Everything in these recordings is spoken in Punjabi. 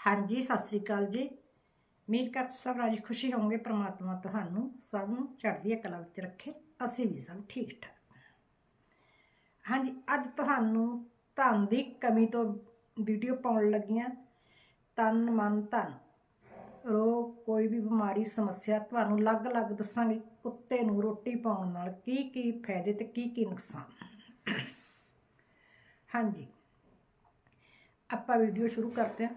ਹਾਂਜੀ, ਸਤਿ ਸ੍ਰੀ ਅਕਾਲ ਜੀ। ਉਮੀਦ ਕਰ ਸਭ ਰਾਜੀ ਖੁਸ਼ੀ ਹੋਵੋਗੇ, ਪ੍ਰਮਾਤਮਾ ਤੁਹਾਨੂੰ ਸਭ ਨੂੰ ਚੜ੍ਹਦੀ ਕਲਾ ਵਿੱਚ ਰੱਖੇ, ਅਸੀਂ ਵੀ ਸਭ ਠੀਕ ਠਾਕ ਹਾਂਜੀ, ਅੱਜ ਤੁਹਾਨੂੰ ਧਨ ਦੀ ਕਮੀ ਤੋਂ ਵੀਡੀਓ ਪਾਉਣ ਲੱਗੀਆਂ। ਤਨ, ਮਨ, ਧਨ। ਰੋਗ, ਕੋਈ ਵੀ ਬਿਮਾਰੀ, ਸਮੱਸਿਆ, ਤੁਹਾਨੂੰ ਅਲੱਗ-ਅਲੱਗ ਦੱਸਾਂਗੇ, ਕੁੱਤੇ ਨੂੰ ਰੋਟੀ ਪਾਉਣ ਨਾਲ ਕੀ ਕੀ ਫਾਇਦੇ ਤੇ ਕੀ ਕੀ ਨੁਕਸਾਨ। ਹਾਂਜੀ। ਆਪਾਂ ਵੀਡੀਓ ਸ਼ੁਰੂ ਕਰਦੇ ਹਾਂ।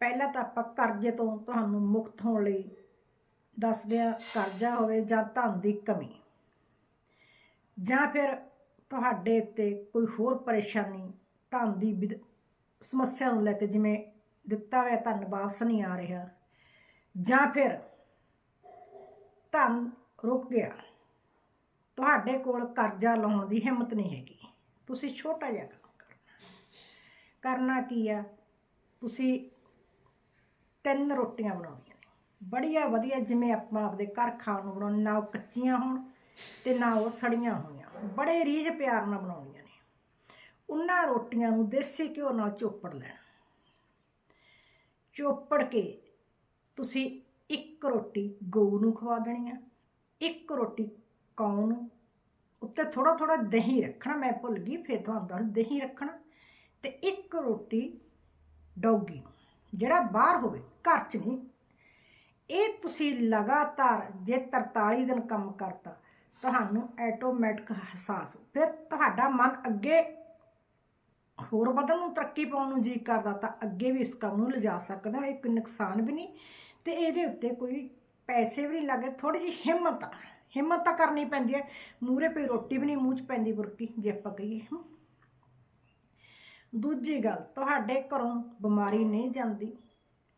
ਪਹਿਲਾਂ ਤਾਂ ਆਪਾਂ ਕਰਜ਼ੇ ਤੋਂ ਤੁਹਾਨੂੰ ਮੁਕਤ ਹੋਣ ਲਈ ਦੱਸਦੇ ਹਾਂ, ਕਰਜ਼ਾ ਹੋਵੇ ਜਾਂ ਧਨ ਦੀ ਕਮੀ। ਜਾਂ ਫਿਰ ਤੁਹਾਡੇ ਉੱਤੇ ਕੋਈ ਹੋਰ ਪਰੇਸ਼ਾਨੀ ਧਨ ਦੀ ਵਿਦ- ਸਮੱਸਿਆ ਨੂੰ ਲੈ ਕੇ ਜਿਵੇਂ ਦਿੱਤਾ ਹੋਇਆ ਧਨ ਵਾਪਸ ਨਹੀਂ ਆ ਰਿਹਾ, ਜਾਂ ਫਿਰ ਧਨ ਰੁਕ ਗਿਆ, ਤੁਹਾਡੇ ਕੋਲ ਕਰਜ਼ਾ ਲਾਉਣ ਦੀ ਹਿੰਮਤ ਨਹੀਂ ਹੈਗੀ। ਤੁਸੀਂ ਛੋਟਾ ਜਿਹਾ ਕੰਮ ਕਰਨਾ ਕੀ ਆ? ਤੁਸੀਂ ਤਿੰਨ ਰੋਟੀਆਂ ਬਣਾਉਣੀਆਂ ਨੇ। ਬੜੀਆ ਵਧੀਆ, ਜਿਵੇਂ ਆਪਾਂ ਆਪਦੇ ਘਰ ਖਾਣ ਨੂੰ ਬਣਾਉਣੇ, ਨਾ ਉਹ ਕੱਚੀਆਂ ਹੋਣ ਤੇ ਨਾ ਉਹ ਸੜੀਆਂ ਹੋਈਆਂ। ਬੜੇ ਰੀਝ ਪਿਆਰ ਨਾਲ ਬਣਾਉਣੀਆਂ ਨੇ। ਉਹਨਾਂ ਰੋਟੀਆਂ ਨੂੰ ਦੇਸੀ ਘਿਓ ਨਾਲ ਚੋਪੜ ਲੈਣਾ। ਚੋਪੜ ਕੇ ਤੁਸੀਂ ਇੱਕ ਰੋਟੀ ਗਊ ਨੂੰ ਖਵਾ ਦੇਣੀ ਆ, ਇੱਕ ਰੋਟੀ ਕੌਂ ਨੂੰ। ਉੱਤੇ ਥੋੜਾ ਥੋੜਾ ਦਹੀਂ ਰੱਖਣਾ, ਮੈਂ ਭੁੱਲ ਗਈ, ਫਿਰ ਤੁਹਾਨੂੰ ਦੱਸ ਦਹੀਂ ਰੱਖਣਾ। ਤੇ ਇੱਕ ਰੋਟੀ ਡੌਗੀ ਜਿਹੜਾ ਬਾਹਰ ਹੋਵੇ, ਘਰ 'ਚ ਨਹੀਂ। ਇਹ ਤੁਸੀਂ ਲਗਾਤਾਰ ਜੇ 43 ਦਿਨ ਕੰਮ ਕਰਤਾ, ਤੁਹਾਨੂੰ ਆਟੋਮੈਟਿਕ ਅਹਿਸਾਸ, ਫਿਰ ਤੁਹਾਡਾ ਮਨ ਅੱਗੇ ਹੋਰ ਵਧਣ ਨੂੰ ਤਰੱਕੀ ਪਾਉਣ ਨੂੰ ਜੀ ਕਰਦਾ, ਤਾਂ ਅੱਗੇ ਵੀ ਇਸ ਕੰਮ ਨੂੰ ਲਿਜਾ ਸਕਦੇ ਹੋ ਕੋਈ ਨੁਕਸਾਨ ਵੀ ਨਹੀਂ। ਤੇ ਇਹਦੇ ਉੱਤੇ ਕੋਈ ਪੈਸੇ ਵੀ ਨਹੀਂ ਲੱਗੇ ਥੋੜੀ ਜਿਹੀ ਹਿੰਮਤ ਹਿੰਮਤ ਤਾਂ ਕਰਨੀ ਪੈਂਦੀ ਹੈ। ਮੂਰੇ ਪਈ ਰੋਟੀ ਵੀ ਨਹੀਂ, ਮੂੰਹ 'ਚ ਪੈਂਦੀ ਬੁਰਕੀ, ਜੇ ਆਪਾਂ ਕਹੀਏ। ਦੂਜੀ ਗੱਲ, ਤੁਹਾਡੇ ਘਰੋਂ ਬਿਮਾਰੀ ਨਹੀਂ ਜਾਂਦੀ,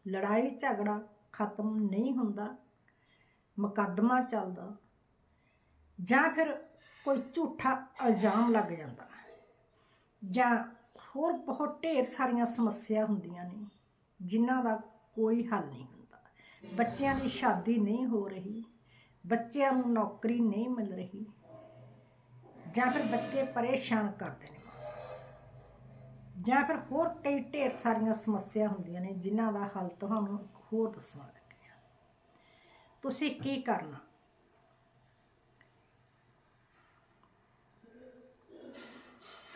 ਲੜਾਈ ਝਗੜਾ ਖਤਮ ਨਹੀਂ ਹੁੰਦਾ, ਮੁਕੱਦਮਾ ਚੱਲਦਾ, ਜਾਂ ਫਿਰ ਕੋਈ ਝੂਠਾ ਇਲਜ਼ਾਮ ਲੱਗ ਜਾਂਦਾ, ਜਾਂ ਹੋਰ ਬਹੁਤ ਢੇਰ ਸਾਰੀਆਂ ਸਮੱਸਿਆ ਹੁੰਦੀਆਂ ਨੇ, ਜਿਨ੍ਹਾਂ ਦਾ ਕੋਈ ਹੱਲ ਨਹੀਂ ਹੁੰਦਾ। ਬੱਚਿਆਂ ਦੀ ਸ਼ਾਦੀ ਨਹੀਂ ਹੋ ਰਹੀ, ਬੱਚਿਆਂ ਨੂੰ ਨੌਕਰੀ ਨਹੀਂ ਮਿਲ ਰਹੀ, ਜਾਂ ਫਿਰ ਬੱਚੇ ਪਰੇਸ਼ਾਨ ਕਰਦੇ ਨੇ। ਜਾਂ ਫਿਰ ਹੋਰ ਕਈ ਢੇਰ ਸਾਰੀਆਂ ਸਮੱਸਿਆ ਹੁੰਦੀਆਂ ਨੇ, ਜਿਨ੍ਹਾਂ ਦਾ ਹੱਲ ਤੁਹਾਨੂੰ ਹੋਰ ਦੱਸਣ ਲੱਗੇ ਹਾਂ। ਤੁਸੀਂ ਕੀ ਕਰਨਾ?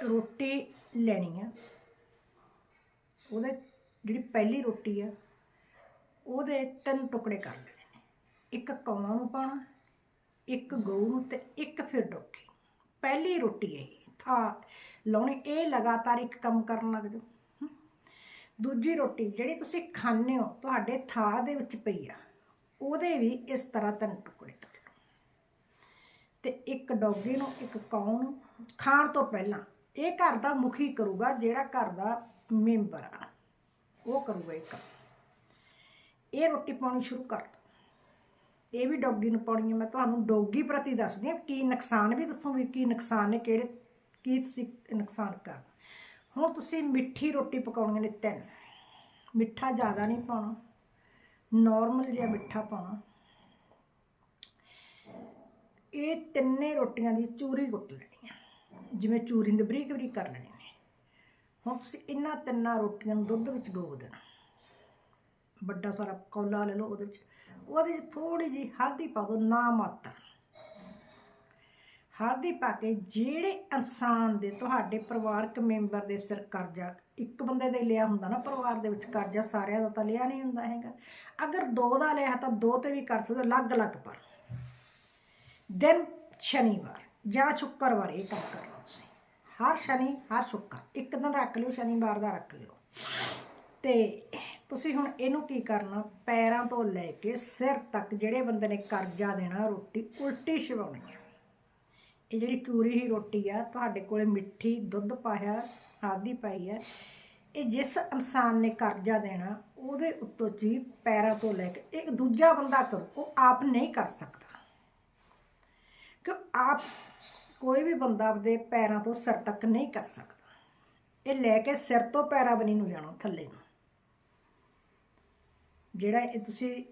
ਰੋਟੀ ਲੈਣੀ ਆ। ਉਹਦੇ, ਜਿਹੜੀ ਪਹਿਲੀ ਰੋਟੀ ਆ, ਉਹਦੇ ਤਿੰਨ ਟੁਕੜੇ ਕਰ ਲੈਣੇ ਨੇ। ਇੱਕ ਕੌਆਂ ਨੂੰ ਪਾਉਣਾ, ਇੱਕ ਗਊ ਨੂੰ ਤੇ ਇੱਕ ਫਿਰ ਡੋਕੀ ਪਹਿਲੀ ਰੋਟੀ ਇਹ ਥਾ ਲਾਉਣੀ, ਇਹ ਲਗਾਤਾਰ ਇੱਕ ਕੰਮ ਕਰਨ ਲੱਗ ਜਾਓ। ਦੂਜੀ ਰੋਟੀ, ਜਿਹੜੀ ਤੁਸੀਂ ਖਾਂਦੇ ਹੋ, ਤੁਹਾਡੇ ਥਾਲ ਦੇ ਵਿੱਚ ਪਈ ਆ, ਉਹਦੇ ਵੀ ਇਸ ਤਰ੍ਹਾਂ ਤਿੰਨ ਟੁਕੜੇ ਕਰ ਲਓ। ਤੇ ਇੱਕ ਡੌਗੀ ਨੂੰ, ਇੱਕ ਕੌਂ ਨੂੰ, ਖਾਣ ਤੋਂ ਪਹਿਲਾਂ ਇਹ ਘਰ ਦਾ ਮੁਖੀ ਕਰੂਗਾ, ਜਿਹੜਾ ਘਰ ਦਾ ਮੈਂਬਰ ਆ। ਉਹ ਕਰੂਗਾ ਇੱਕ ਇਹ ਰੋਟੀ ਪਾਉਣੀ ਸ਼ੁਰੂ ਕਰ ਦਿਓ। ਇਹ ਵੀ ਡੌਗੀ ਨੂੰ ਪਾਉਣੀ ਹੈ ਮੈਂ ਤੁਹਾਨੂੰ ਡੌਗੀ ਪ੍ਰਤੀ ਦੱਸਦੀ ਹਾਂ ਕੀ ਨੁਕਸਾਨ, ਵੀ ਦੱਸੂਗੀ ਕੀ ਨੁਕਸਾਨ ਨੇ, ਕਿਹੜੇ ਕੀ ਤੁਸੀਂ ਨੁਕਸਾਨ ਕਰ ਹੁਣ ਤੁਸੀਂ ਮਿੱਠੀ ਰੋਟੀ ਪਕਾਉਣੀ ਨੇ ਤਿੰਨ। ਮਿੱਠਾ ਜ਼ਿਆਦਾ ਨਹੀਂ ਪਾਉਣਾ। ਨਾਰਮਲ ਜਿਹਾ ਮਿੱਠਾ ਪਾਉਣਾ। ਇਹ ਤਿੰਨੇ ਰੋਟੀਆਂ ਦੀ ਚੂਰੀ ਕੁੱਟ ਲੈਣੀ ਹੈ ਜਿਵੇਂ ਚੂਰੀ ਦੀ ਬਰੀਕ ਬਰੀਕ ਕਰ ਲੈਣੀ ਨੇ। ਹੁਣ ਤੁਸੀਂ ਇਹਨਾਂ ਤਿੰਨਾਂ ਰੋਟੀਆਂ ਨੂੰ ਦੁੱਧ ਵਿੱਚ ਡੋਬ ਦੇਣਾ। ਵੱਡਾ ਸਾਰਾ ਕੌਲਾ ਲੈ ਲਓ ਉਹਦੇ ਵਿੱਚ। ਉਹਦੇ ਵਿੱਚ ਥੋੜੀ ਜਿਹੀ ਹਲਦੀ ਪਾ ਦਿਓ, ਨਾ ਮਾਤਰ। ਹਲਦੀ ਪਾ ਕੇ ਜਿਹੜੇ ਇਨਸਾਨ ਦੇ ਤੁਹਾਡੇ ਪਰਿਵਾਰਕ ਮੈਂਬਰ ਦੇ ਸਿਰ ਕਰਜ਼ਾ, ਇੱਕ ਬੰਦੇ ਦੇ ਲਿਆ ਹੁੰਦਾ ਨਾ ਪਰਿਵਾਰ ਦੇ ਵਿੱਚ ਕਰਜ਼ਾ, ਸਾਰਿਆਂ ਦਾ ਤਾਂ ਲਿਆ ਨਹੀਂ ਹੁੰਦਾ ਹੈਗਾ। ਅਗਰ ਦੋ ਦਾ ਲਿਆ ਤਾਂ ਦੋ ਤੇ ਵੀ ਕਰ ਸਕਦੇ, ਅਲੱਗ-ਅਲੱਗ ਪਰ। ਦਿਨ ਸ਼ਨੀਵਾਰ ਜਾਂ ਸ਼ੁੱਕਰਵਾਰ ਇਹ ਕੰਮ ਕਰਨਾ ਤੁਸੀਂ। ਹਰ ਸ਼ਨੀ, ਹਰ ਸ਼ੁੱਕਰ, ਇੱਕ ਦਿਨ ਰੱਖ ਲਿਓ, ਸ਼ਨੀਵਾਰ ਦਾ ਰੱਖ ਲਿਓ। ਤੇ ਤੁਸੀਂ ਹੁਣ ਇਹਨੂੰ ਕੀ ਕਰਨਾ? ਪੈਰਾਂ ਤੋਂ ਲੈ ਕੇ ਸਿਰ ਤੱਕ ਜਿਹੜੇ ਬੰਦੇ ਨੇ ਕਰਜ਼ਾ ਦੇਣਾ, ਰੋਟੀ ਉਲਟੀ ਛਵਾਉਣੀ ਇਹ ਜਿਹੜੀ ਚੂਰੀ ਹੀ ਰੋਟੀ ਆ, ਤੁਹਾਡੇ ਕੋਲੇ ਮਿੱਠੀ, ਦੁੱਧ ਪਾਇਆ ਆਦੀ ਪਾਈ ਹੈ ਇਹ ਜਿਸ ਇਨਸਾਨ ਨੇ ਕਰਜ਼ਾ ਦੇਣਾ, ਉਹਦੇ ਉੱਤੋਂ ਜੀ ਪੈਰਾਂ ਤੋਂ ਲੈ ਕੇ ਇੱਕ ਦੂਜਾ ਬੰਦਾ ਕਰੂ ਉਹ ਆਪ ਨਹੀਂ ਕਰ ਸਕਦਾ। ਕਿ ਆਪ ਕੋਈ ਵੀ ਬੰਦਾ ਆਪਦੇ ਪੈਰਾਂ ਤੋਂ ਸਿਰ ਤੱਕ ਨਹੀਂ ਕਰ ਸਕਦਾ। ਇਹ ਲੈ ਕੇ ਸਿਰ ਤੋਂ ਪੈਰਾਂ ਬਣੀ ਨੂੰ ਜਾਣਾ, ਥੱਲੇ ਨੂੰ। ਜਿਹੜਾ ਇਹ ਤੁਸੀਂ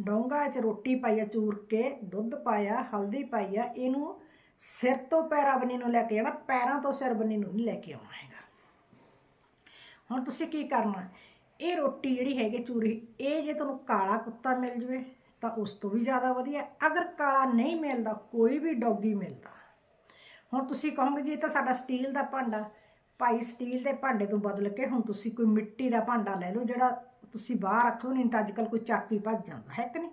ਡੋਂਗਾ 'ਚ ਰੋਟੀ ਪਾਈ ਆ, ਚੂਰ ਕੇ ਦੁੱਧ ਪਾਇਆ, ਹਲਦੀ ਪਾਈ ਆ, ਇਹਨੂੰ ਸਿਰ ਤੋਂ ਪੈਰਾਂ ਬਣੀ ਨੂੰ ਲੈ ਕੇ ਜਾਣਾ ਪੈਰਾਂ ਤੋਂ ਸਿਰ ਬੰਨੀ ਨੂੰ ਨਹੀਂ ਲੈ ਕੇ ਆਉਣਾ ਹੈਗਾ। ਹੁਣ ਤੁਸੀਂ ਕੀ ਕਰਨਾ? ਇਹ ਰੋਟੀ ਜਿਹੜੀ ਹੈਗੀ ਚੂਰੀ, ਇਹ ਜੇ ਤੁਹਾਨੂੰ ਕਾਲਾ ਕੁੱਤਾ ਮਿਲ ਜਵੇ, ਤਾਂ ਉਸ ਤੋਂ ਵੀ ਜ਼ਿਆਦਾ ਵਧੀਆ। ਅਗਰ ਕਾਲਾ ਨਹੀਂ ਮਿਲਦਾ, ਕੋਈ ਵੀ ਡੌਗੀ ਮਿਲਦਾ। ਹੁਣ ਤੁਸੀਂ ਕਹੋਗੇ, ਜੀ ਇਹ ਤਾਂ ਸਾਡਾ ਸਟੀਲ ਦਾ ਭਾਂਡਾ। ਭਾਈ ਸਟੀਲ ਦੇ ਭਾਂਡੇ ਤੋਂ ਬਦਲ ਕੇ ਹੁਣ ਤੁਸੀਂ ਕੋਈ ਮਿੱਟੀ ਦਾ ਭਾਂਡਾ ਲੈ ਲਓ, ਜਿਹੜਾ ਤੁਸੀਂ ਬਾਹਰ ਰੱਖੋ ਨਹੀਂ ਤਾਂ ਅੱਜਕੱਲ ਕੋਈ ਚਾਕੀ ਭੱਜ ਜਾਂਦਾ, ਹੈ ਕਿ ਨਹੀਂ?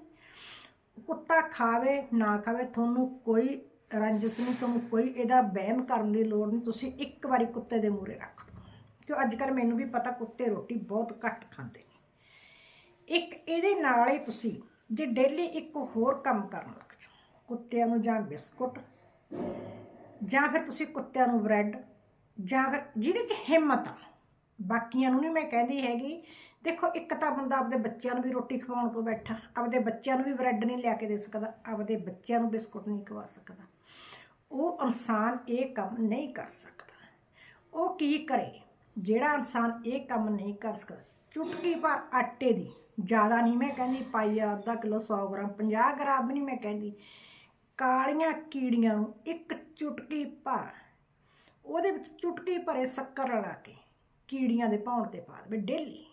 ਕੁੱਤਾ ਖਾਵੇ, ਨਾ ਖਾਵੇ, ਤੁਹਾਨੂੰ ਕੋਈ ਰੰਜਸ ਨਹੀਂ ਤੁਹਾਨੂੰ ਕੋਈ ਇਹਦਾ ਵਹਿਮ ਕਰਨ ਦੀ ਲੋੜ ਨਹੀਂ, ਤੁਸੀਂ ਇੱਕ ਵਾਰੀ ਕੁੱਤੇ ਦੇ ਮੂਹਰੇ ਰੱਖ ਦਿਓ। ਕਿਉਂ ਅੱਜ ਕੱਲ੍ਹ ਮੈਨੂੰ ਵੀ ਪਤਾ ਕੁੱਤੇ ਰੋਟੀ ਬਹੁਤ ਘੱਟ ਖਾਂਦੇ ਨੇ। ਇੱਕ ਇਹਦੇ ਨਾਲ ਹੀ ਤੁਸੀਂ ਜੇ ਡੇਲੀ ਇੱਕ ਹੋਰ ਕੰਮ ਕਰਨ ਲੱਗ ਜਾਓ, ਕੁੱਤਿਆਂ ਨੂੰ ਜਾਂ ਬਿਸਕੁਟ, ਜਾਂ ਫਿਰ ਤੁਸੀਂ ਕੁੱਤਿਆਂ ਨੂੰ ਬ੍ਰੈਡ, ਜਾਂ ਫਿਰ ਜਿਹਦੇ 'ਚ ਹਿੰਮਤ ਆ। ਬਾਕੀਆਂ ਨੂੰ ਨਹੀਂ ਮੈਂ ਕਹਿੰਦੀ ਹੈਗੀ ਦੇਖੋ, ਇੱਕ ਤਾਂ ਬੰਦਾ ਆਪਦੇ ਬੱਚਿਆਂ ਨੂੰ ਵੀ ਰੋਟੀ ਖਵਾਉਣ ਤੋਂ ਬੈਠਾ, ਆਪਦੇ ਬੱਚਿਆਂ ਨੂੰ ਵੀ ਬ੍ਰੈਡ ਨਹੀਂ ਲਿਆ ਕੇ ਦੇ ਸਕਦਾ, ਆਪਦੇ ਬੱਚਿਆਂ ਨੂੰ ਬਿਸਕੁਟ ਨਹੀਂ ਖਵਾ ਸਕਦਾ। ਉਹ ਇਨਸਾਨ ਇਹ ਕੰਮ ਨਹੀਂ ਕਰ ਸਕਦਾ। ਉਹ ਕੀ ਕਰੇ? ਜਿਹੜਾ ਇਨਸਾਨ ਇਹ ਕੰਮ ਨਹੀਂ ਕਰ ਸਕਦਾ, ਚੁਟਕੀ ਭਰ ਆਟੇ ਦੀ, ਜ਼ਿਆਦਾ ਨਹੀਂ ਮੈਂ ਕਹਿੰਦੀ ਪਾਈ ਪਾਈਆ ਅੱਧਾ ਕਿਲੋ 100 ਗ੍ਰਾਮ 50 ਗ੍ਰਾਮ ਨਹੀਂ ਮੈਂ ਕਹਿੰਦੀ, ਕਾਲੀਆਂ ਕੀੜੀਆਂ ਨੂੰ ਇੱਕ ਚੁਟਕੀ ਭਰ, ਉਹਦੇ ਵਿੱਚ ਚੁਟਕੀ ਭਰੇ ਸ਼ੱਕਰ ਰਲਾ ਕੇ ਕੀੜੀਆਂ ਦੇ ਭੌਣ ਤੇ ਪਾ ਦੇਵੇ ਡੇਲੀ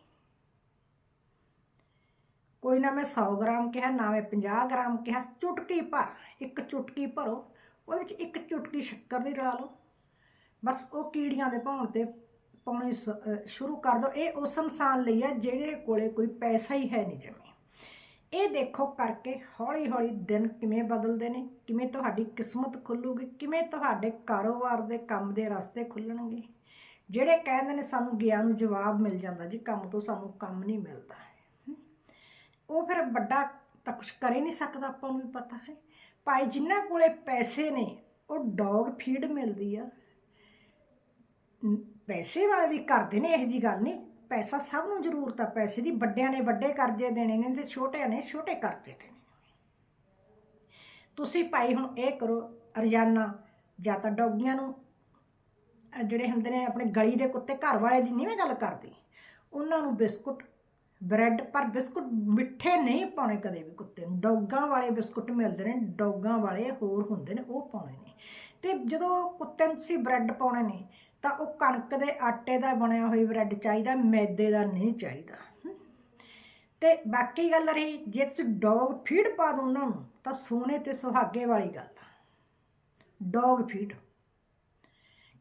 ਕੋਈ ਨਾ ਮੈਂ 100 ਗ੍ਰਾਮ ਕਿਹਾ, ਨਾ ਮੈਂ 50 ਗ੍ਰਾਮ ਕਿਹਾ, ਚੁਟਕੀ ਭਰ, ਇੱਕ ਚੁਟਕੀ ਭਰੋ, ਉਹਦੇ ਵਿੱਚ ਇੱਕ ਚੁਟਕੀ ਸ਼ੱਕਰ ਦੀ ਰਲਾ ਲਓ। ਬਸ ਉਹ ਕੀੜੀਆਂ ਦੇ ਭੌਣ ਤੇ ਪਾਉਣੀ ਸ- ਸ਼ੁਰੂ ਕਰ ਦਿਓ। ਇਹ ਉਸ ਇਨਸਾਨ ਲਈ ਹੈ ਜਿਹੜੇ ਕੋਲੇ ਕੋਈ ਪੈਸਾ ਹੀ ਹੈ ਨਹੀਂ ਜਮੀ। ਇਹ ਦੇਖੋ ਕਰਕੇ ਹੌਲੀ ਹੌਲੀ ਦਿਨ ਕਿਵੇਂ ਬਦਲਦੇ ਨੇ, ਕਿਵੇਂ ਤੁਹਾਡੀ ਕਿਸਮਤ ਖੁੱਲੂਗੀ, ਕਿਵੇਂ ਤੁਹਾਡੇ ਕਾਰੋਬਾਰ ਦੇ ਕੰਮ ਦੇ ਰਸਤੇ ਖੁੱਲਣਗੇ। ਜਿਹੜੇ ਕਹਿੰਦੇ ਨੇ ਸਾਨੂੰ ਗਿਆ ਨੂੰ ਜਵਾਬ ਮਿਲ ਜਾਂਦਾ ਜੀ, ਕੰਮ ਤੋਂ ਸਾਨੂੰ ਕੰਮ ਨਹੀਂ ਮਿਲਦਾ। ਉਹ ਫਿਰ ਵੱਡਾ ਤਾਂ ਕੁਝ ਕਰ ਹੀ ਨਹੀਂ ਸਕਦਾ ਆਪਾਂ ਨੂੰ ਵੀ ਪਤਾ ਹੈ। ਭਾਈ ਜਿਨ੍ਹਾਂ ਕੋਲੇ ਪੈਸੇ ਨੇ, ਉਹ ਡੌਗ ਫੀਡ ਮਿਲਦੀ ਆ। ਪੈਸੇ ਵਾਲੇ ਵੀ ਕਰਦੇ ਨੇ, ਇਹੋ ਜੀ ਗੱਲ ਨਹੀਂ। ਪੈਸਾ ਸਭ ਨੂੰ ਜ਼ਰੂਰਤ ਆ, ਪੈਸੇ ਦੀ ਵੱਡਿਆਂ ਨੇ ਵੱਡੇ ਕਰਜ਼ੇ ਦੇਣੇ ਨੇ, ਤੇ ਛੋਟਿਆਂ ਨੇ ਛੋਟੇ ਕਰਜ਼ੇ ਦੇਣੇ ਨੇ। ਤੁਸੀਂ ਭਾਈ ਹੁਣ ਇਹ ਕਰੋ, ਰੋਜ਼ਾਨਾ ਜਾਂ ਤਾਂ ਡੌਗੀਆਂ ਨੂੰ ਜਿਹੜੇ ਹੁੰਦੇ ਨੇ ਆਪਣੇ ਗਲੀ ਦੇ ਕੁੱਤੇ, ਘਰ ਵਾਲੇ ਦੀ ਨਹੀਂ ਮੈਂ ਗੱਲ ਕਰਦੀ। ਉਹਨਾਂ ਨੂੰ ਬਿਸਕੁਟ ਬ੍ਰੈਡ, ਪਰ ਬਿਸਕੁਟ ਮਿੱਠੇ ਨਹੀਂ ਪਾਉਣੇ ਕਦੇ ਵੀ ਕੁੱਤੇ ਨੂੰ। ਡੌਗਾਂ ਵਾਲੇ ਬਿਸਕੁਟ ਮਿਲਦੇ ਨੇ, ਡੌਗਾਂ ਵਾਲੇ ਹੋਰ ਹੁੰਦੇ ਨੇ, ਉਹ ਪਾਉਣੇ ਨੇ। ਤੇ ਜਦੋਂ ਕੁੱਤੇ ਨੂੰ ਤੁਸੀਂ ਬ੍ਰੈਡ ਪਾਉਣੇ ਨੇ, ਤਾਂ ਉਹ ਕਣਕ ਦੇ ਆਟੇ ਦਾ ਬਣਿਆ ਹੋਈ ਬ੍ਰੈਡ ਚਾਹੀਦਾ, ਮੈਦੇ ਦਾ ਨਹੀਂ ਚਾਹੀਦਾ। ਹਮ। ਤੇ ਬਾਕੀ ਗੱਲ ਰਹੀ, ਜੇ ਤੁਸੀਂ ਡੌਗ ਫੀਡ ਪਾ ਦੋ ਉਹਨਾਂ ਨੂੰ, ਤਾਂ ਸੋਨੇ ਤੇ ਸੁਹਾਗੇ ਵਾਲੀ ਗੱਲ ਆ। Dog feed.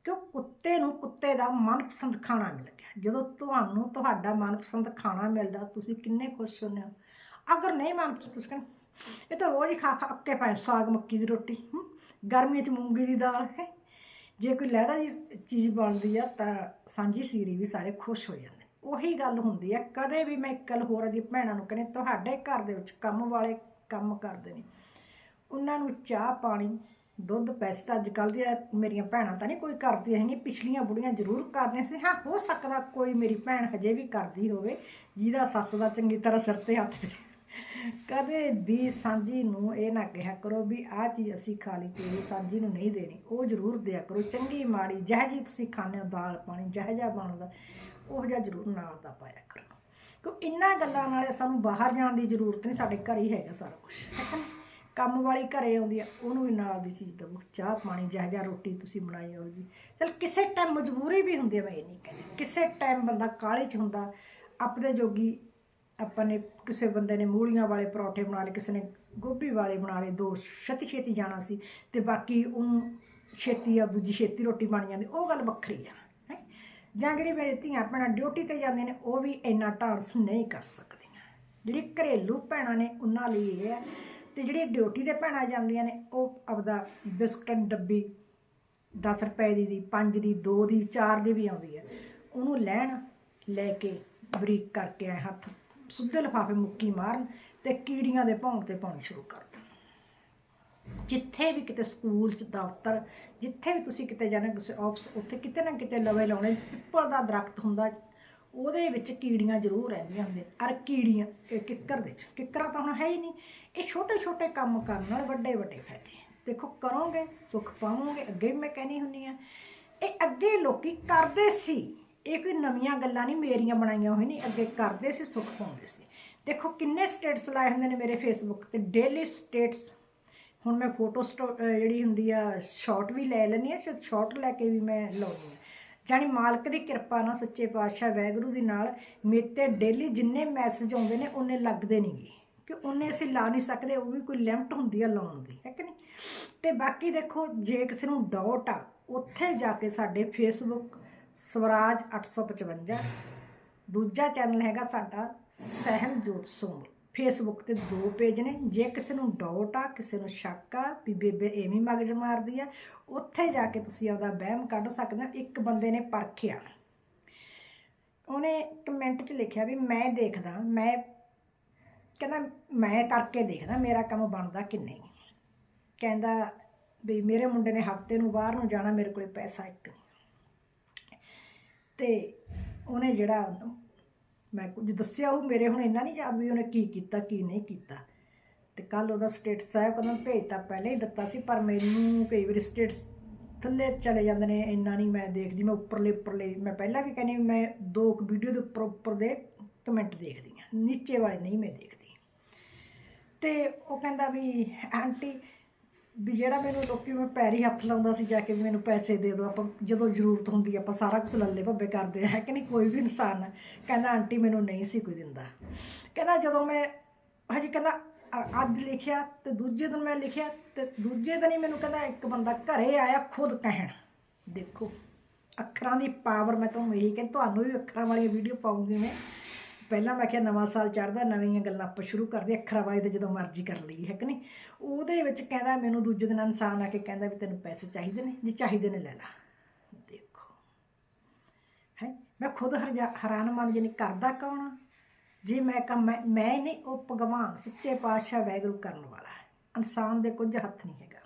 ਕਿਉਂ ਕੁੱਤੇ ਨੂੰ ਕੁੱਤੇ ਦਾ ਮਨਪਸੰਦ ਖਾਣਾ ਮਿਲ ਗਿਆ ਜਦੋਂ ਤੁਹਾਨੂੰ ਤੁਹਾਡਾ ਮਨਪਸੰਦ ਖਾਣਾ ਮਿਲਦਾ, ਤੁਸੀਂ ਕਿੰਨੇ ਖੁਸ਼ ਹੁੰਦੇ ਹੋ? ਅਗਰ ਨਹੀਂ ਮਨਪਸੰਦ, ਤੁਸੀਂ ਕਹਿੰਦੇ, ਇਹ ਤਾਂ ਰੋਜ਼ ਹੀ ਖਾ ਖਾ ਅੱਕੇ ਪਏ ਸਾਗ, ਮੱਕੀ ਦੀ ਰੋਟੀ ਗਰਮੀ 'ਚ ਮੂੰਗੀ ਦੀ ਦਾਲ, ਹੈ? ਜੇ ਕੋਈ ਲਹਿਦਾ ਜੀ ਚੀਜ਼ ਬਣਦੀ ਆ, ਤਾਂ ਸਾਂਝੀ ਸੀਰੀ ਵੀ ਸਾਰੇ ਖੁਸ਼ ਹੋ ਜਾਂਦੇ। ਉਹੀ ਗੱਲ ਹੁੰਦੀ ਆ, ਕਦੇ ਵੀ ਮੈਂ ਇੱਕ ਗੱਲ ਹੋਰ ਦੀ ਭੈਣਾਂ ਨੂੰ ਕਹਿੰਦੀ, ਤੁਹਾਡੇ ਘਰ ਦੇ ਵਿੱਚ ਕੰਮ ਵਾਲੇ ਕੰਮ ਕਰਦੇ ਨੇ। ਉਹਨਾਂ ਨੂੰ ਚਾਹ ਪਾਣੀ ਦੁੱਧ ਪੈਸੇ ਤਾਂ ਅੱਜ ਕੱਲ੍ਹ ਦੀਆਂ ਮੇਰੀਆਂ ਭੈਣਾਂ ਤਾਂ ਨਹੀਂ ਕੋਈ ਕਰਦੀਆਂ ਹੈਗੀਆਂ, ਪਿਛਲੀਆਂ ਬੁੜੀਆਂ ਜ਼ਰੂਰ ਕਰਦੀਆਂ ਸੀ। ਹਾਂ, ਹੋ ਸਕਦਾ ਕੋਈ ਮੇਰੀ ਭੈਣ ਹਜੇ ਵੀ ਕਰਦੀ ਹੋਵੇ, ਜਿਹਦਾ ਸੱਸ ਦਾ ਚੰਗੀ ਤਰ੍ਹਾਂ ਸਿਰ ਤੇ ਹੱਥ ਫੇਰੇ। ਕਦੇ ਵੀ ਸਾਂਝੀ ਨੂੰ ਇਹ ਨਾ ਕਿਹਾ ਕਰੋ ਵੀ ਆਹ ਚੀਜ਼ ਅਸੀਂ ਖਾ ਲਈ ਤੇ ਇਹ ਸਾਂਝੀ ਨੂੰ ਨਹੀਂ ਦੇਣੀ। ਉਹ ਜ਼ਰੂਰ ਦਿਆ ਕਰੋ, ਚੰਗੀ ਮਾੜੀ ਜਿਹੋ ਜਿਹੀ ਤੁਸੀਂ ਖਾਂਦੇ ਹੋ, ਦਾਲ ਪਾਣੀ ਜਿਹੋ ਜਿਹਾ ਬਣਦਾ, ਉਹ ਜਿਹਾ ਜ਼ਰੂਰ ਨਾਲ ਦਾ ਪਾਇਆ ਕਰੋ। ਕਿਉਂ ਇੰਨਾ ਗੱਲਾਂ ਨਾਲੇ ਸਾਨੂੰ ਬਾਹਰ ਜਾਣ ਦੀ ਜ਼ਰੂਰਤ ਨਹੀਂ, ਸਾਡੇ ਘਰ ਹੀ ਹੈਗਾ ਸਾਰਾ ਕੁਝ ਹੈ ਕਿ ਕੰਮ ਵਾਲੀ ਘਰੇ ਆਉਂਦੀ ਆ, ਉਹਨੂੰ ਵੀ ਨਾਲ ਦੀ ਚੀਜ਼ ਦਵੋ। ਚਾਹ ਪਾਣੀ ਜਿਹੋ ਜਿਹਾ ਰੋਟੀ ਤੁਸੀਂ ਬਣਾਈ ਹੋ ਜੀ। ਚਲ ਕਿਸੇ ਟਾਈਮ ਮਜਬੂਰੀ ਵੀ ਹੁੰਦੀ ਹੈ ਮੈਂ ਇਹ ਨਹੀਂ ਕਹਿੰਦੀ। ਕਿਸੇ ਟਾਈਮ ਬੰਦਾ ਕਾਹਲੇ 'ਚ ਹੁੰਦਾ, ਆਪਣੇ ਜੋਗੀ ਆਪਾਂ ਨੇ ਕਿਸੇ ਬੰਦੇ ਨੇ ਮੂਲੀਆਂ ਵਾਲੇ ਪਰੌਠੇ ਬਣਾ ਲਏ, ਕਿਸੇ ਨੇ ਗੋਭੀ ਵਾਲੇ ਬਣਾ ਲਏ, ਦੋ ਛੇਤੀ ਛੇਤੀ ਜਾਣਾ ਸੀ ਤੇ ਬਾਕੀ ਉਹਨੂੰ ਛੇਤੀ ਆ, ਦੂਜੀ ਛੇਤੀ ਰੋਟੀ ਬਣ ਜਾਂਦੀ, ਉਹ ਗੱਲ ਵੱਖਰੀ ਆ, ਹੈ? ਜਾਂ ਜਿਹੜੀ ਮੇਰੇ ਧੀਆਂ ਭੈਣਾਂ ਡਿਊਟੀ ਤੇ ਜਾਂਦੇ ਨੇ, ਉਹ ਵੀ ਇੰਨਾ ਢਾਂਸ ਨਹੀਂ ਕਰ ਸਕਦੀਆਂ। ਜਿਹੜੀ ਘਰੇਲੂ ਭੈਣਾਂ ਨੇ, ਉਹਨਾਂ ਲਈ ਇਹ ਹੈ ਤੇ ਜਿਹੜੀ ਡਿਊਟੀ ਤੇ ਭੈਣਾਂ ਜਾਂਦੀਆਂ ਨੇ, ਉਹ ਆਪਦਾ ਬਿਸਕਟ ਡੱਬੀ 10 ਰੁਪਏ ਦੀ ਦੀ 5 ਦੀ 2 ਦੀ 4 ਦੀ ਵੀ ਆਉਂਦੀ ਹੈ। ਉਹਨੂੰ ਲੈਣ ਲੈ ਕੇ ਬਰੀਕ ਕਰਕੇ ਆਏ ਹੱਥ, ਸੁੱਧੇ ਲਿਫਾਫੇ ਮੁੱਕੀ ਮਾਰਨ ਤੇ ਕੀੜੀਆਂ ਦੇ ਭੌਣ ਤੇ ਪਾਉਣੀ ਸ਼ੁਰੂ ਕਰ ਦੇਣ ਜਿੱਥੇ ਵੀ ਕਿਤੇ ਸਕੂਲ ਚ ਦਫ਼ਤਰ, ਜਿੱਥੇ ਵੀ ਤੁਸੀਂ ਕਿਤੇ ਜਾਣਾ, ਕਿਸੇ ਆਫਿਸ, ਉੱਥੇ ਕਿਤੇ ਨਾ ਕਿਤੇ ਲਵੇ ਲਾਉਣੇ, ਪਿੱਪਲ ਦਾ ਦਰਖਤ ਹੁੰਦਾ ਉਹਦੇ ਵਿੱਚ ਕੀੜੀਆਂ ਜ਼ਰੂਰ ਰਹਿੰਦੀਆਂ ਹੁੰਦੀਆਂ, ਅਰ ਕੀੜੀਆਂ, ਇਹ ਕਿੱਕਰ ਦੇ ਚ ਕਿੱਕਰਾਂ ਤਾਂ ਹੁਣ ਹੈ ਹੀ ਨਹੀਂ। ਇਹ ਛੋਟੇ ਛੋਟੇ ਕੰਮ ਕਰਨ ਨਾਲ ਵੱਡੇ ਵੱਡੇ ਫਾਇਦੇ ਦੇਖੋ, ਕਰੋਗੇ, ਸੁੱਖ ਪਾਵੋਗੇ, ਅੱਗੇ ਵੀ ਮੈਂ ਕਹਿਣੀ ਹੁੰਨੀ ਆ ਇਹ ਅੱਗੇ ਲੋਕੀ ਕਰਦੇ ਸੀ, ਇਹ ਕੋਈ ਨਵੀਆਂ ਗੱਲਾਂ ਨਹੀਂ, ਮੇਰੀਆਂ ਬਣਾਈਆਂ ਹੋਈਆਂ ਨਹੀਂ ਅੱਗੇ ਕਰਦੇ ਸੀ, ਸੁੱਖ ਪਾਉਂਦੇ ਸੀ। ਦੇਖੋ, ਕਿੰਨੇ ਸਟੇਟਸ ਲਾਏ ਹੁੰਦੇ ਨੇ ਮੇਰੇ ਫੇਸਬੁੱਕ ਤੇ ਡੇਲੀ ਸਟੇਟਸ ਹੁਣ ਮੈਂ ਫੋਟੋ ਜਿਹੜੀ ਹੁੰਦੀ ਆ ਸ਼ਾਰਟ ਵੀ ਲੈ ਲੈਂਦੀ ਆ ਸ਼ਾਰਟ ਲੈ ਕੇ ਵੀ ਮੈਂ ਲਾਉਂਦੀ ਆ ਜਾਣੀ ਮਾਲਕ ਦੀ ਕਿਰਪਾ ਨਾਲ ਸੱਚੇ ਪਾਤਸ਼ਾਹ ਵੈਗੁਰੂ ਦੀ ਨਾਲ ਮੇਰੇ ਤੇ ਡੇਲੀ ਜਿੰਨੇ ਮੈਸੇਜ ਆਉਂਦੇ ਨੇ, ਉਹਨੇ ਲੱਗਦੇ ਨਹੀਂਗੇ ਕਿ ਉਹਨੇ ਅਸੀਂ ਲਾ ਨਹੀਂ ਸਕਦੇ, ਉਹ ਵੀ ਕੋਈ ਲਿਮਟ ਹੁੰਦੀ ਆ ਲਾਉਣ ਦੀ, ਹੈ ਕਿ ਨਹੀਂ? ਤੇ ਬਾਕੀ ਦੇਖੋ, ਜੇ ਕਿਸੇ ਨੂੰ ਡਾਊਟ ਆ, ਉੱਥੇ ਜਾ ਕੇ ਸਾਡੇ ਫੇਸਬੁੱਕ ਸਵਰਾਜ 855 ਦੂਜਾ ਚੈਨਲ ਹੈਗਾ ਸਾਡਾ ਸਹਿਲਜੋਤ ਸੋਮ ਫੇਸਬੁੱਕ ਤੇ ਦੋ ਪੇਜ ਨੇ। ਜੇ ਕਿਸੇ ਨੂੰ ਡਾਊਟ ਆ, ਕਿਸੇ ਨੂੰ ਸ਼ੱਕ ਆ, ਵੀ ਬੇਬੇ ਐਵੇਂ ਮਗਜ ਮਾਰਦੀ ਆ, ਉੱਥੇ ਜਾ ਕੇ ਤੁਸੀਂ ਆਪਦਾ ਵਹਿਮ ਕੱਢ ਸਕਦੇ ਹੋ। ਇੱਕ ਬੰਦੇ ਨੇ ਪਰਖਿਆ। ਉਹਨੇ ਕਮੈਂਟ 'ਚ ਲਿਖਿਆ ਵੀ ਮੈਂ ਦੇਖਦਾ, ਮੈਂ ਕਹਿੰਦਾ, ਮੈਂ ਕਰਕੇ ਦੇਖਦਾ ਮੇਰਾ ਕੰਮ ਬਣਦਾ ਕਿ ਨਹੀਂ। ਕਹਿੰਦਾ ਵੀ ਮੇਰੇ ਮੁੰਡੇ ਨੇ ਹਫ਼ਤੇ ਨੂੰ ਬਾਹਰ ਨੂੰ ਜਾਣਾ, ਮੇਰੇ ਕੋਲੇ ਪੈਸਾ ਇੱਕ ਨਹੀਂ। ਤੇ ਉਹਨੇ ਜਿਹੜਾ ਮੈਂ ਕੁਝ ਦੱਸਿਆ ਉਹ ਮੇਰੇ ਹੁਣ ਇੰਨਾ ਨਹੀਂ ਯਾਦ ਵੀ ਉਹਨੇ ਕੀ ਕੀਤਾ, ਕੀ ਨਹੀਂ ਕੀਤਾ। ਤੇ ਕੱਲ ਉਹਦਾ ਸਟੇਟਸ ਆਇਆ ਕਦੋਂ ਭੇਜਤਾ, ਪਹਿਲੇ ਹੀ ਦਿੱਤਾ ਸੀ, ਪਰ ਮੈਨੂੰ ਕਈ ਵਾਰੀ ਸਟੇਟਸ ਥੱਲੇ ਚਲੇ ਜਾਂਦੇ ਨੇ, ਇੰਨਾ ਨਹੀਂ ਮੈਂ ਦੇਖਦੀ, ਮੈਂ ਉੱਪਰਲੇ ਉੱਪਰਲੇ, ਮੈਂ ਪਹਿਲਾਂ ਵੀ ਕਹਿੰਦੀ ਵੀ ਮੈਂ ਦੋ ਕੁ ਵੀਡੀਓ ਦੇ ਉੱਪਰ ਉੱਪਰ ਦੇ ਕਮੈਂਟ ਦੇਖਦੀ ਹਾਂ, ਨੀਚੇ ਵਾਲੇ ਨਹੀਂ ਮੈਂ ਦੇਖਦੀ। ਤੇ ਉਹ ਕਹਿੰਦਾ ਵੀ ਆਂਟੀ ਵੀ ਜਿਹੜਾ ਮੈਨੂੰ ਲੋਕੀ ਮੈਂ ਪੈਰੀ ਹੱਥ ਲਾਉਂਦਾ ਸੀ ਜਾ ਕੇ ਵੀ ਮੈਨੂੰ ਪੈਸੇ ਦੇ ਦਿਓ, ਆਪਾਂ ਜਦੋਂ ਜ਼ਰੂਰਤ ਹੁੰਦੀ ਆਪਾਂ ਸਾਰਾ ਕੁਝ ਲੱਲੇ ਭੱਬੇ ਕਰਦੇ ਆ। ਕਿ ਨਹੀਂ? ਕੋਈ ਵੀ ਇਨਸਾਨ ਕਹਿੰਦਾ, ਆਂਟੀ ਮੈਨੂੰ ਨਹੀਂ ਸੀ ਕੋਈ ਦਿੰਦਾ। ਕਹਿੰਦਾ, ਜਦੋਂ ਮੈਂ ਹਜੇ ਕਹਿੰਦਾ ਅੱਜ ਲਿਖਿਆ ਤੇ ਦੂਜੇ ਦਿਨ ਮੈਂ ਲਿਖਿਆ ਤੇ ਦੂਜੇ ਦਿਨ ਹੀ ਮੈਨੂੰ ਕਹਿੰਦਾ, ਇੱਕ ਬੰਦਾ ਘਰੇ ਆਇਆ ਖੁਦ ਕਹਿਣ, ਦੇਖੋ, ਅੱਖਰਾਂ ਦੀ ਪਾਵਰ ਮੈਂ ਤੁਹਾਨੂੰ ਇਹੀ ਕਹਿੰਦਾ, ਤੁਹਾਨੂੰ ਵੀ ਅੱਖਰਾਂ ਵਾਲੀਆਂ ਵੀਡੀਓ ਪਾਉਂਗੀ ਮੈਂ। ਪਹਿਲਾਂ ਮੈਂ ਕਿਹਾ ਨਵਾਂ ਸਾਲ ਚੜ੍ਹਦਾ, ਨਵੀਆਂ ਗੱਲਾਂ ਆਪਾਂ ਸ਼ੁਰੂ ਕਰਦੇ ਅੱਖਰਾਂ ਵਾਲੀ ਤੇ ਜਦੋਂ ਮਰਜ਼ੀ ਕਰ ਲਈ ਹੈ ਕਿ ਨਹੀਂ? ਉਹਦੇ ਵਿੱਚ ਕਹਿੰਦਾ ਮੈਨੂੰ ਦੂਜੇ ਦਿਨ ਇਨਸਾਨ ਆ ਕੇ ਕਹਿੰਦਾ ਵੀ ਤੈਨੂੰ ਪੈਸੇ ਚਾਹੀਦੇ ਨੇ, ਜੇ ਚਾਹੀਦੇ ਨੇ ਲੈ ਲੈ। ਦੇਖੋ, ਹੈ? ਮੈਂ ਖੁਦ ਹਰਜਾ- ਹੈਰਾਨ ਮਨ ਜਾਨੀ ਕਰਦਾ ਕੌਣ ਜੇ ਮੈਂ ਕੰਮ, ਮੈਂ ਮੈਂ ਨਹੀਂ, ਉਹ ਭਗਵਾਨ, ਸੱਚੇ ਪਾਤਸ਼ਾਹ ਵੈਗੁਰੂ ਕਰਨ ਵਾਲਾ ਇਨਸਾਨ ਦੇ ਕੁਝ ਹੱਥ ਨਹੀਂ ਹੈਗਾ।